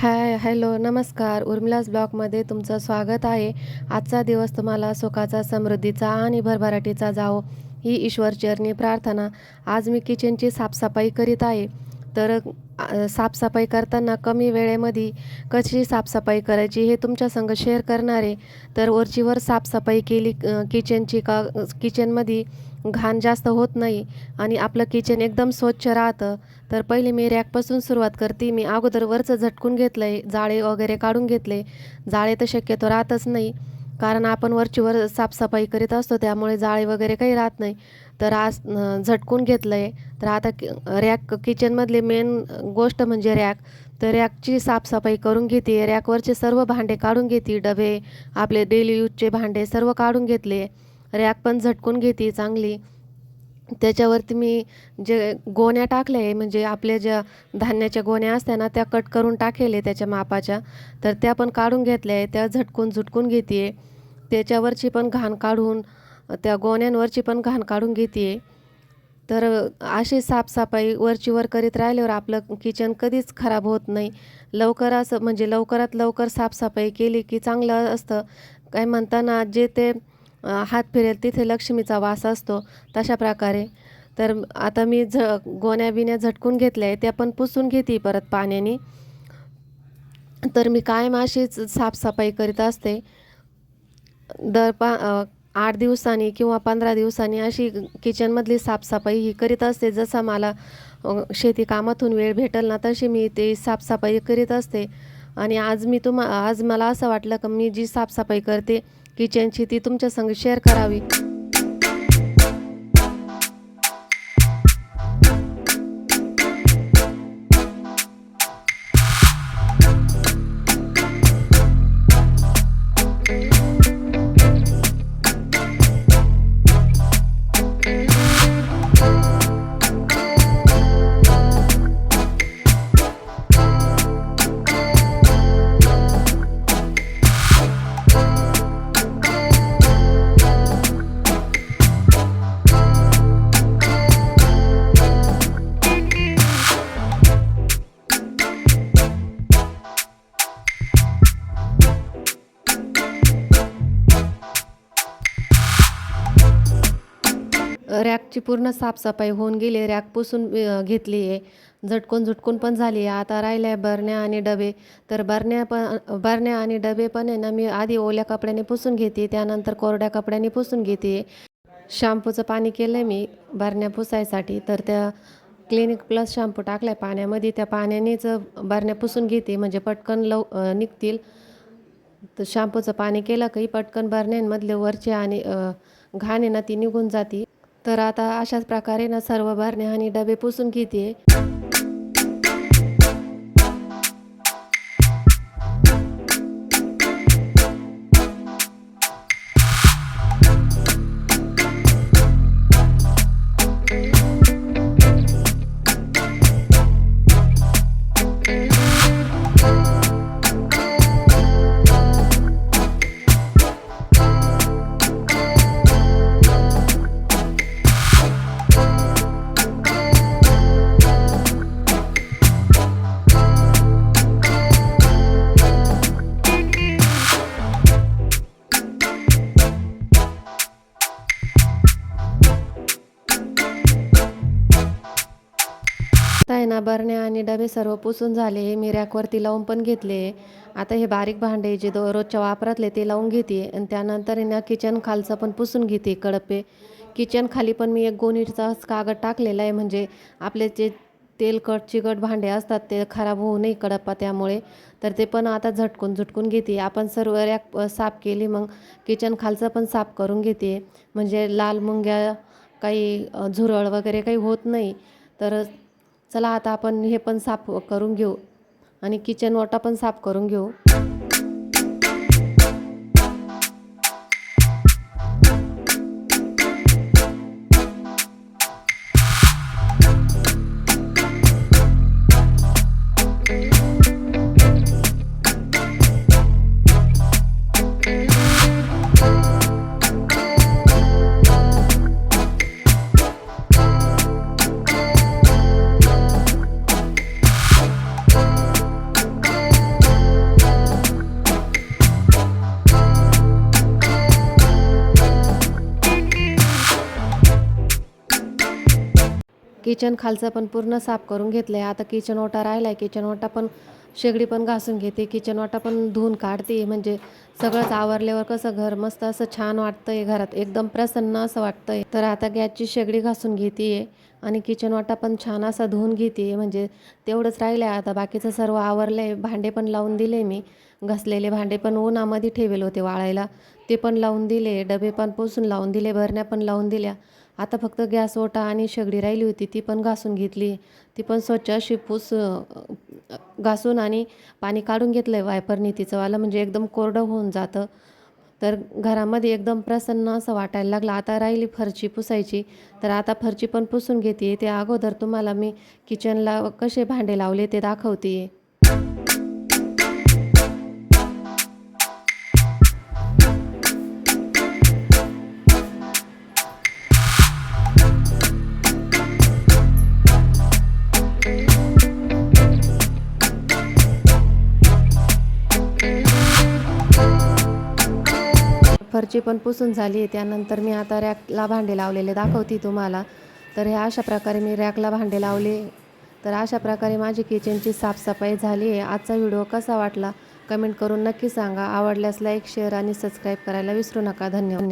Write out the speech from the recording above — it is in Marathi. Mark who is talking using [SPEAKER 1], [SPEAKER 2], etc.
[SPEAKER 1] हाय हॅलो नमस्कार. उर्मिलास ब्लॉगमध्ये तुमचं स्वागत आहे. आजचा दिवस तुम्हाला सुखाचा समृद्धीचा आणि भरभराटीचा जावो ही ईश्वरचरणी प्रार्थना. आज मी किचनची साफसफाई करीत आहे. तर साफसफाई करताना कमी वेळेमध्ये कशी साफसफाई करायची हे तुमच्या संग शेअर करणार आहे. तर वरचीवर साफसफाई केली किचनची का किचनमध्ये घाण जास्त होत नाही आणि आपलं किचन एकदम स्वच्छ राहतं. तर पहिले मी रॅकपासून सुरुवात करते. मी अगोदर वरचं झटकून घेतलं आहे जाळे वगैरे काढून घेतले. जाळे तर शक्यतो राहतच नाही. कारण आपण वरची वर साफसफाई करीत असतो त्यामुळे जाळे वगैरे काही राहत नाही. तर आज झटकून घेतलं आहे तर आता कि रॅक किचनमधली मेन गोष्ट म्हणजे रॅक तर रॅकची साफसफाई करून घेते. रॅकवरचे सर्व भांडे काढून घेते. डबे आपले डेली यूजचे भांडे सर्व काढून घेतले. रॅक पण झटकून घेते चांगली. त्याच्यावरती मी जे गोण्या टाकल्या आहे म्हणजे आपल्या ज्या धान्याच्या गोण्या असत्या ना त्या कट करून टाकेले त्याच्या मापाच्या. तर त्या पण काढून घेतल्या आहे त्या झटकून झुटकून घेते आहे. त्याच्यावरची पण घाण काढून त्या गोण्यांवरची पण घाण काढून घेते आहे. तर अशी साफसफाई वरची वर करीत राहिल्यावर आपलं किचन कधीच खराब होत नाही. लवकर असं म्हणजे लवकरात लवकर साफसफाई केली की चांगलं असतं. काय म्हणताना जे ते हात फिरेल तिथे लक्ष्मीचा वास असतो तशा प्रकारे. तर आता मी झ गोण्या बिण्या झटकून घेतल्या आहे त्या पण पुसून घेते परत पाण्याने. तर मी कायम अशीच साफसफाई करीत असते. दर पा आठ दिवसांनी किंवा पंधरा दिवसांनी अशी किचनमधली साफसफाई ही करीत असते. जसा मला शेती कामातून वेळ भेटेल ना तशी मी ते साफसफाई करीत असते. आणि आज मी तुम्हा आज मला असं वाटलं का मी जी साफसफाई करते किचनची ती तुमच्या संग शेअर करावी. रॅकची पूर्ण साफसफाई होऊन गेली रॅक पुसून घेतली आहे. झटकून झुटकून पण झाली आहे. आता राहिल्या आहे बरण्या आणि डबे. तर बरण्या पण बरण्या आणि डबे पण आहे ना मी आधी ओल्या कपड्याने पुसून घेते त्यानंतर कोरड्या कपड्याने पुसून घेते. शॅम्पूचं पाणी केलं आहे मी बरण्या पुसायसाठी. तर त्या क्लिनिक प्लस शॅम्पू टाकला आहे पाण्यामध्ये. त्या पाण्यानेच बरण्या पुसून घेते म्हणजे पटकन लव निघतील. तर शॅम्पूचं पाणी केलं काही पटकन बरण्यांमधले वरचे आणि घाण आहे ना ती निघून जाते. तर आता अशाच प्रकारे ना सर्व भरण्या आणि डबे पुसून घेते आता आहे ना बरण्या आणि डबे सर्व पुसून झाले मी रॅकवरती लावून पण घेतले. आता हे बारीक भांडे जे दो रोजच्या वापरातले ते लावून घेते आणि त्यानंतर ना किचन खालचं पण पुसून घेते कडपे किचन खाली पण मी एक गोणीचा कागद टाकलेला आहे म्हणजे आपले जे तेलकट चिकट भांडे असतात ते खराब होऊ नये कडप्पा त्यामुळे. तर ते पण आता झटकून झुटकून घेते. आपण सर्व रॅक साफ केली मग किचन खालचं पण साफ करून घेते. म्हणजे लाल मुंग्या काही झुरळ वगैरे काही होत नाही. तर चला आता आपण हे पण साफ करून घेऊ. आणि किचन ओटा पण साफ करून घेऊ. किचन खालचं पण पूर्ण साफ करून घेतलं आहे आता किचन ओटा राहिला आहे किचन ओटा पण शेगडी पण घासून घेते. किचन ओटा पण धुवून काढते. म्हणजे सगळंच आवरल्यावर कसं घर मस्त असं छान वाटतं आहे घरात. एकदम प्रसन्न असं वाटतं आहे तर आता गॅसची शेगडी घासून घेते आणि किचन वाटा पण छान असा धुवून घेते म्हणजे तेवढंच राहिलं आहे आता बाकीचं सर्व आवरलं आहे भांडे पण लावून दिले मी. घसलेले भांडे पण उन्हामध्ये ठेवेल होते वाळायला. ते पण लावून दिले. डबे पण पुसून लावून दिले. भरण्या पण लावून दिल्या. आता फक्त गॅस ओटा आणि शेगडी राहिली होती ती पण घासून घेतली. ती पण स्वच्छ अशी पुस घासून आणि पाणी काढून घेतलं आहे वायपरनी तिचंवालं म्हणजे एकदम कोरडं होऊन जातं. तर घरामध्ये एकदम प्रसन्न असं वाटायला लागलं. आता राहिली फरची पुसायची. तर आता फरची पण पुसून घेते. ते अगोदर तुम्हाला मी किचनला कसे भांडे लावले ते दाखवते. फरची पण पुसून झाली. त्यानंतर मी आता रॅकला भांडे लावलेले दाखवते तुम्हाला. तर हे अशा प्रकारे मी रॅकला भांडे लावले. तर अशा प्रकारे माझी किचनची साफसफाई झाली आहे. आजचा व्हिडिओ कसा वाटला? कमेंट करून नक्की सांगा. आवडल्यास लाईक शेअर आणि सबस्क्राईब करायला विसरू नका. धन्यवाद.